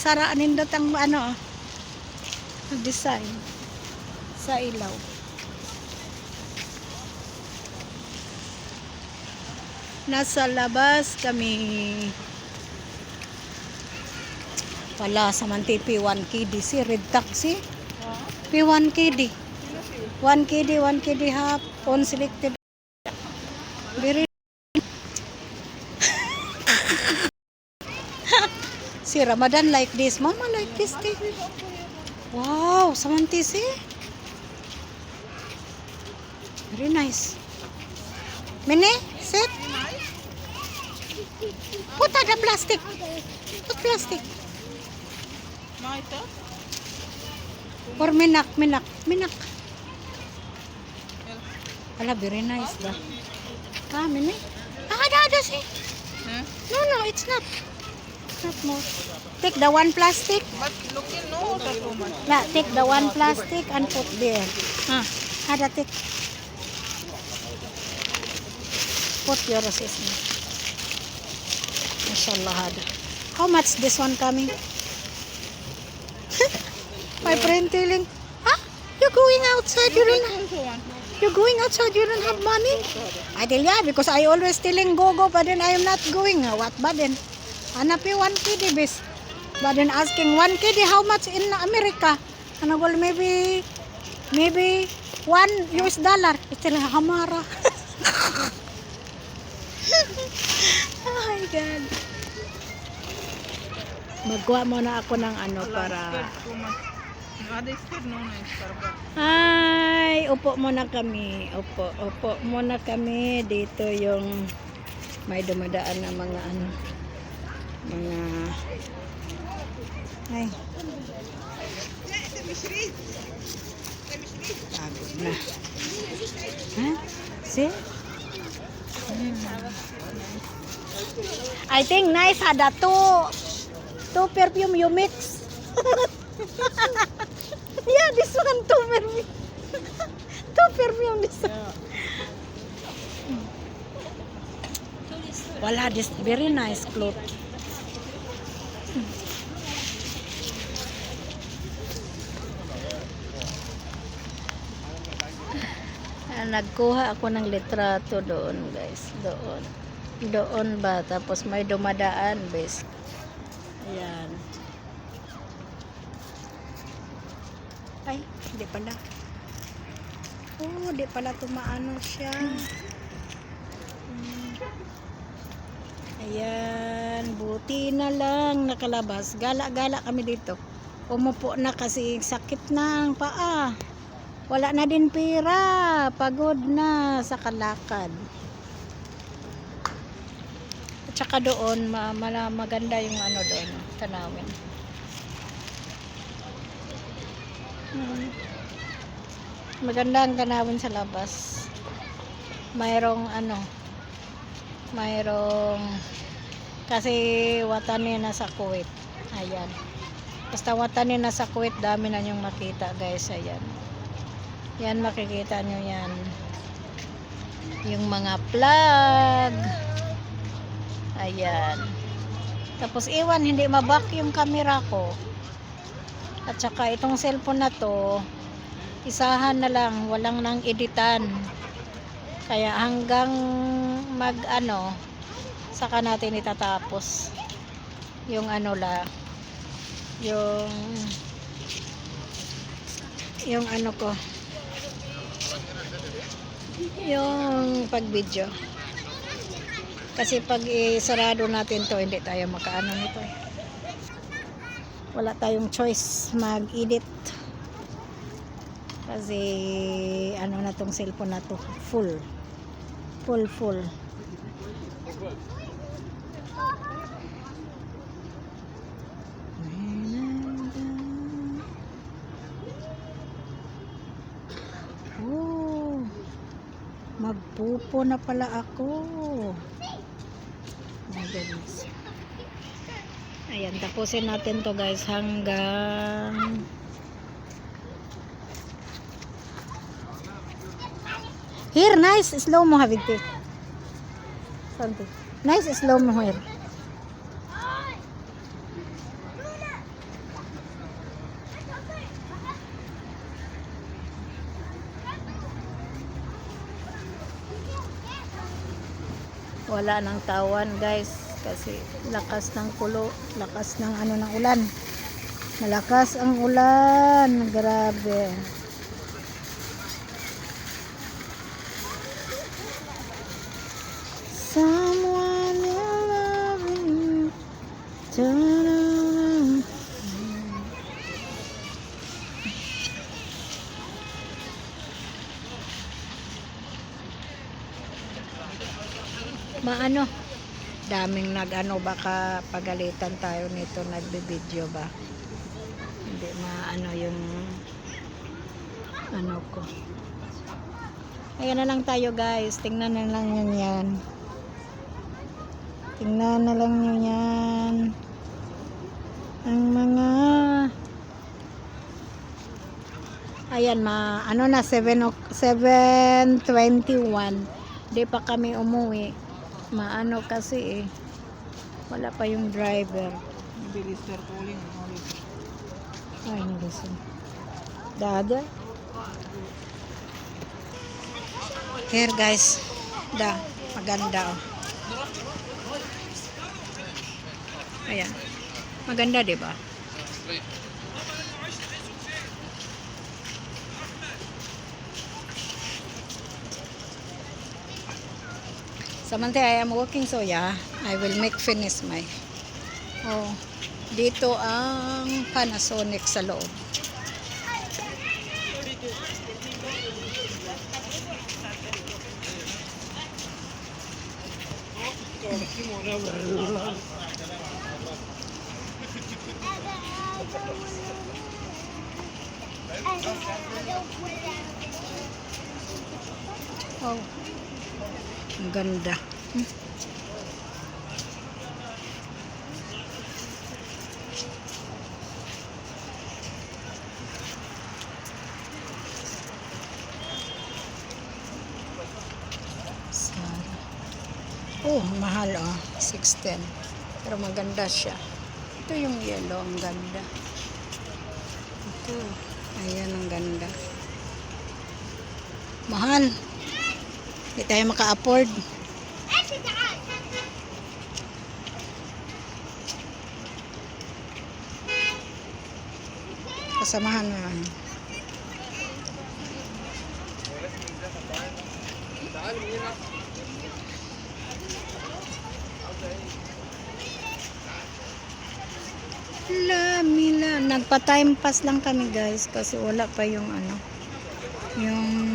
Sara nindot ang ano, design sa ilaw. Nasa labas kami. Wala sa man P1 KD si Red Taxi. P1 KD. 1 KD, 1 KD half, on selected. Very Si Ramadan like this. Mama like this too. Wow, samanti si. Very nice. Mini, sit. Put the plastic. Put plastic. Or minak, minak, minak. Ala, very nice da. Ah, mini. Ah, ada, ada si. Huh? No, no, it's not. Not more. Take the one plastic. But looking no, tattoo man. La, take the one plastic and put there. Ah, ada take. Put your assessment. Mashallah hada. How much this one coming? My friend telling, ah, you're going outside, you don't, one. you're going outside, you don't have money. I tell yeah, because I always telling go go, but then I am not going. What but then? Hanap yung 1 KD bis. But then asking 1 KD how much in America? Ano well maybe maybe 1 US dollar. It's like hamara. oh my god. Magkuha muna ako ng ano para Starbucks. Ay, upo muna kami. Upo, upo muna kami. Dito yung may dumadaan na mga ano, mga ay. Pagod na. Ha? See? I think nice ada two two perfume you mix. yeah, this one two perfume. two perfume this one. Wala, this very nice cloth. Ah, Nagkuha ako ng litrato doon, guys. Doon. Doon ba? Tapos may dumadaan, bes. Ayan. Ay, hindi pala. Oh, hindi pala tumaano siya. Hmm. Ayan, buti na lang nakalabas. Gala-gala kami dito. Umupo na kasi sakit ang paa. Wala na din pera. Pagod na sa kalakad. At saka doon, ma mala- maganda yung ano doon, tanawin. Hmm. Maganda ang tanawin sa labas. Mayroong ano, mayroong kasi watanin na sa Kuwait. Ayan. Basta watanin na sa Kuwait, dami na yung makita guys. Ayan. Yan makikita nyo yan. Yung mga plug. Ayan. Tapos iwan, hindi mabak yung camera ko. At saka itong cellphone na to, isahan na lang, walang nang editan. Kaya hanggang mag ano, saka natin itatapos yung ano la, yung yung ano ko, yung pag video. Kasi pag isarado natin to, hindi tayo makaano nito eh. Wala tayong choice mag-edit. Kasi ano na tong cellphone na to, full. Full, full. Oh, magpupo na pala ako. My goodness. Ayan, tapusin natin to guys hanggang Here, nice. Slow mo, Habibti. Santi. Nice, slow mo here. Wala ng tawan guys. Kasi lakas ng kulo lakas ng ano ng ulan. Malakas ang ulan. Grabe maano? Daming nag-ano baka pagalitan tayo nito nagbe-video ba? Hindi maano yung ano ko. Ayan na lang tayo guys. Tingnan na lang yun yan. Tingnan na lang yun yan. Ang mga ayan ma ano na 7 o- 7.21 di pa kami umuwi maano kasi eh wala pa yung driver. Bilis sir calling. ay hindi siya. Dada? Here guys. Da maganda oh. Ayan. Maganda di Samantha, I am working so yeah, I will make finish my Oh, dito ang Panasonic sa loob. Oh, ang ganda. Oh, mahal oh. 610. Pero maganda siya. Ito yung yellow. Ang ganda. Ito. Ayan, ang ganda. Mahal. Hindi tayo maka-afford. Kasamahan na lang. Lamila. Nagpa-time pass lang kami guys kasi wala pa yung ano yung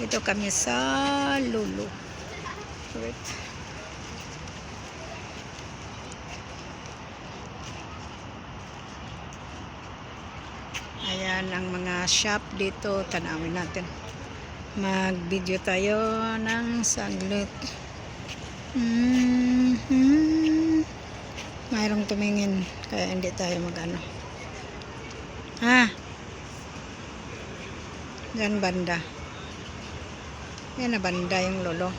Dito kami sa Lulu. Wait. Ayan ang mga shop dito. Tanawin natin. Mag-video tayo ng saglit. Mhm. Mayroong tumingin. Kaya hindi tayo mag-ano. Ah. Yan banda. Yan na banda yung lolo.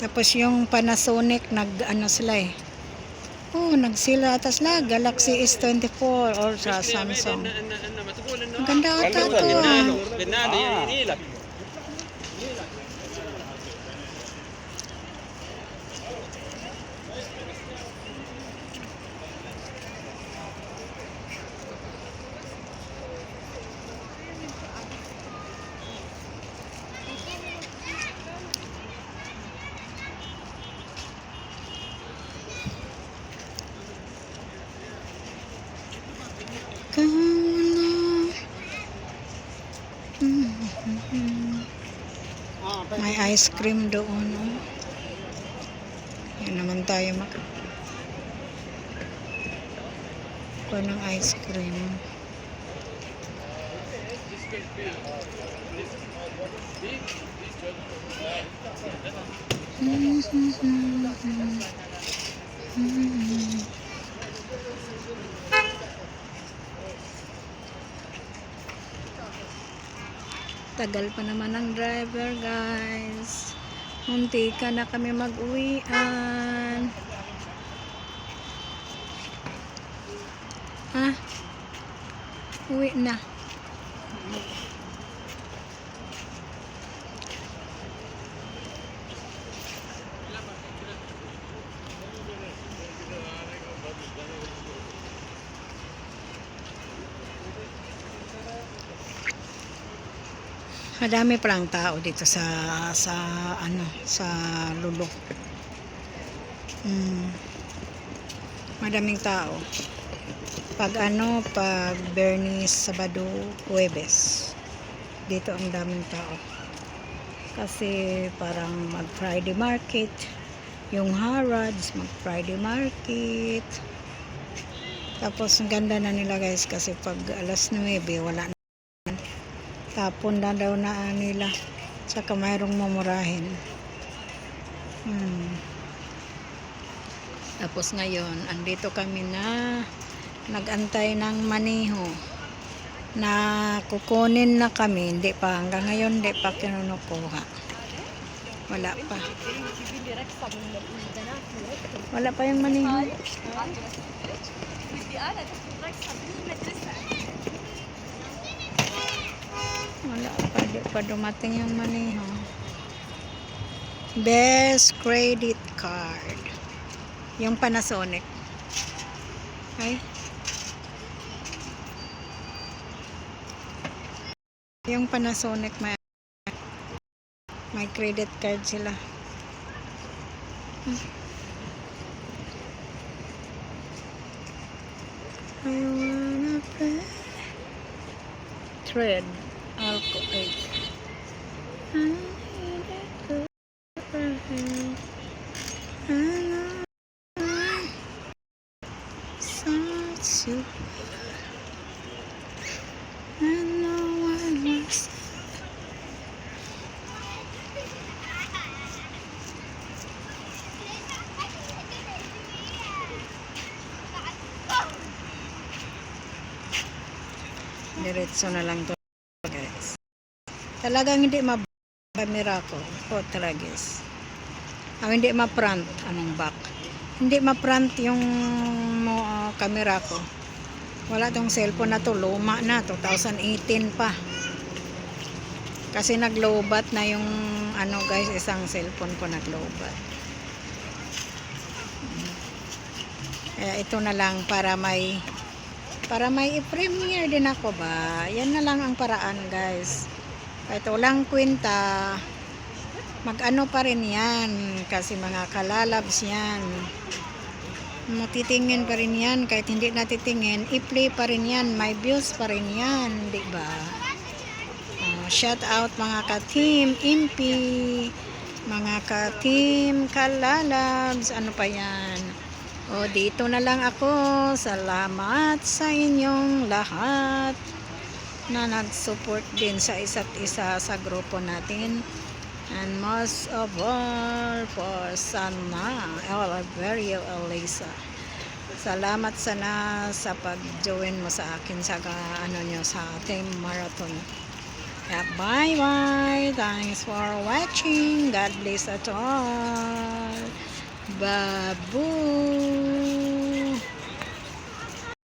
Tapos yung Panasonic nag ano sila eh. Oh, nagsila atas la Galaxy S24 or sa Samsung. Ang ganda ata to. ah. May ice cream doon. Oh. Yan naman tayo mak Kuha ng ice cream. Tagal pa naman ng driver, guys. Munti ka na kami mag-uwian. Ha? Uwi na. Madami palang tao dito sa sa ano sa Lulo. Mm. Madaming tao. Pag ano, pag Bernis, Sabado, Huwebes. Dito ang daming tao. Kasi parang mag Friday market. Yung Harrods, mag Friday market. Tapos ang ganda na nila guys kasi pag alas 9 wala. Tapon na daw na nila. Saka mayroong mamurahin. Hmm. Tapos ngayon, andito kami na nagantay ng maniho na kukunin na kami. Hindi pa, hanggang ngayon hindi pa kinunukuha. Wala pa. Wala pa yung maniho. Wala pa, pa dumating yung maniho. Best credit card. Yung Panasonic. Ay. Yung Panasonic may may credit card sila. I wanna play. Thread. Alcohol. I need a good friend. I know such you. I know I must. Diretso na lang to. Talagang hindi mabamira ko. O talagis. Ah, hindi ma-front. Anong back? Hindi ma-front yung ah, camera ko. Wala tong cellphone na to. Luma na. 2018 pa. Kasi naglobat na yung ano guys, isang cellphone ko naglobat. Kaya ito na lang para may para may i-premiere din ako ba. Yan na lang ang paraan guys. Kahit walang kwenta, mag-ano pa rin yan. Kasi mga kalalabs yan. Matitingin pa rin yan. Kahit hindi natitingin, i-play pa rin yan. May views pa rin yan. Di ba? Oh, shout out mga ka-team Impi, mga ka-team Kalalabs, ano pa yan. O, dito na lang ako. Salamat sa inyong lahat na nag-support din sa isa't isa sa grupo natin. And most of all for Sana Oliverio Elisa. Salamat sana sa pag-join mo sa akin sa ano nyo sa ating marathon. Kaya bye bye. Thanks for watching. God bless us all. Babu.